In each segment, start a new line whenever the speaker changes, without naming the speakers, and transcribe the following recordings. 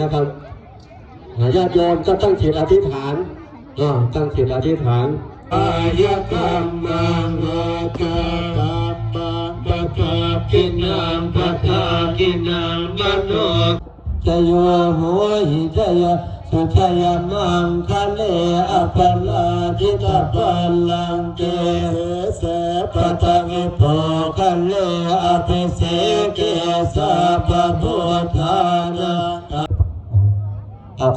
นะครับญาติโยมก็ตั้งจิตอธิษฐานตั้งจิตอธิษฐาน
อายกรรมังโอคาตาปะปะทากินังปะทากินังมโน
จโยโหหิจยสุชยมังคะเลอปัลลาทิตาปัลลังเกเสปะทะวิโภคะเลอภิเสเกสัพพพุทธ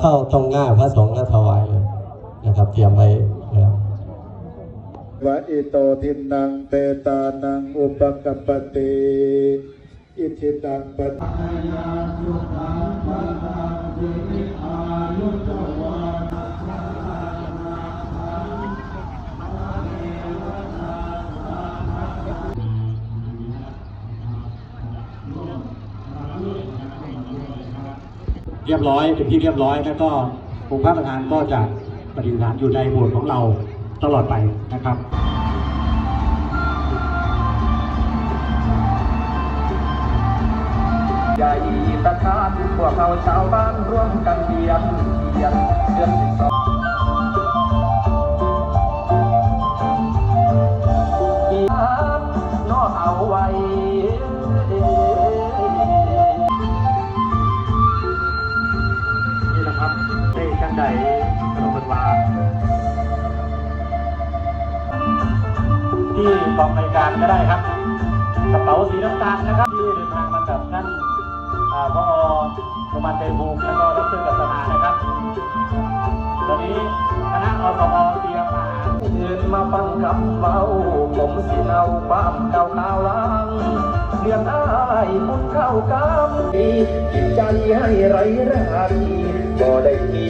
เข้าตรงหน้าพระสงฆ์แล้วถวายเลยนะครับ เตรียมไว้แล้ว
วะอิโตทินังเปตานังอุปกัปติอิทิตังปะทายาสุตังปะทังสิริอา
เรียบร้อยเป็นที่เรียบร้อยแล้วก็องค์พระประธานก็จะปฏิฐานอยู่ในโบสถ์ของเราตลอดไปนะครับ
ใหญ่ตะคานพวกเราชาวบ้านร่วมกันเทียนเทียนเดือนสิบสองอีนอเอาไว้
ในกันนมเป็นวาที่กองรายการก็ได้ครับ กระเป๋าสีน้ำตาลนะครับ ที่เดินทางมากับท่านอ่าพอประมาณใจภูแล้วก็ดรกัสนานะครับตอนนี้คณะอสมเตรียมอาหา
เงินมาฟังคำเบาผมสิเอาความเก่าขาวล้าง เรื่องอ้ายมุนเข้ากรรดีจิตใจให้ไรราดีบ่ได้มี